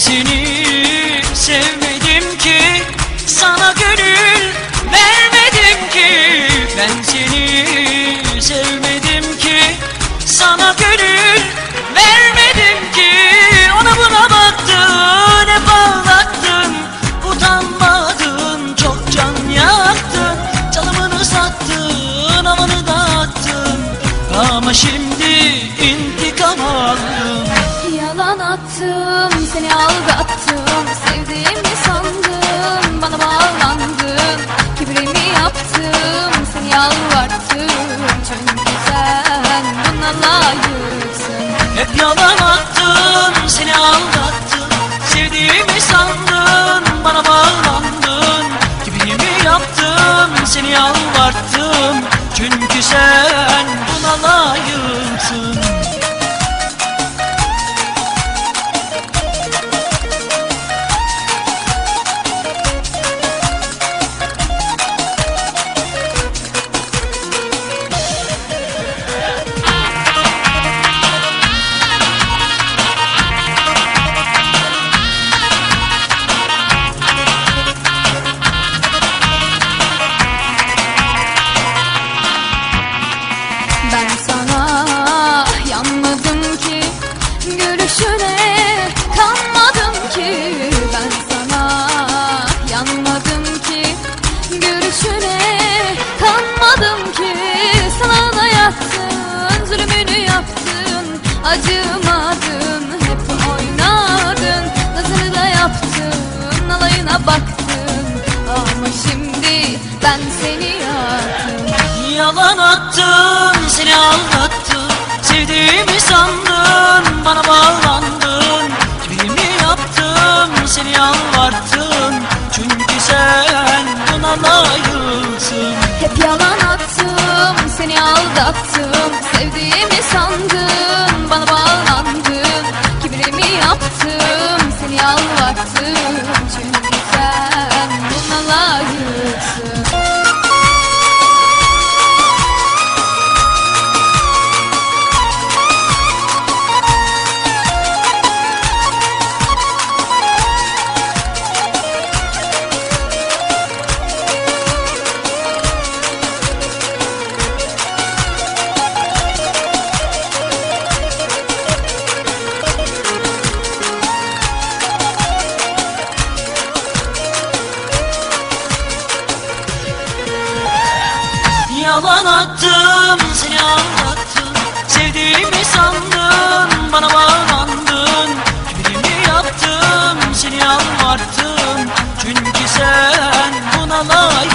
Seni sevmedim ki. Sana gönül vermedim ki. Ben seni sevmedim ki. Sana gönül vermedim ki. Ona buna baktın hep ağlattın. Utanmadın çok can yaktın. Canımını sattın havanı dağıttın. Ama şimdi intikam aldım Yalan attım, seni aldattım. Sevdiğimi sandım, bana bağlandın. Kibrimi yaptım, seni yalvarttım. Çünkü sen buna layıksın Hep yalan attın, seni aldattın Görüşüne kanmadım ki Sana da yattın, zulmünü yaptın Acımadın, hep oynadın Nazını da yaptın, alayına baktın. Ama şimdi ben seni yaktım Yalan attın, seni aldattın Sevdiğimi sandın, bana bağlandın yalan attım, seni aldattım. Sevdiğimi sandın, bana bağlandın. Kibrimi yaptım, seni yalvarttım Yalan attım, seni aldattım Sevdiğimi sandın, bana bağlandın. Gibimi yaptım, seni yalvarttım. Çünkü sen buna layıksın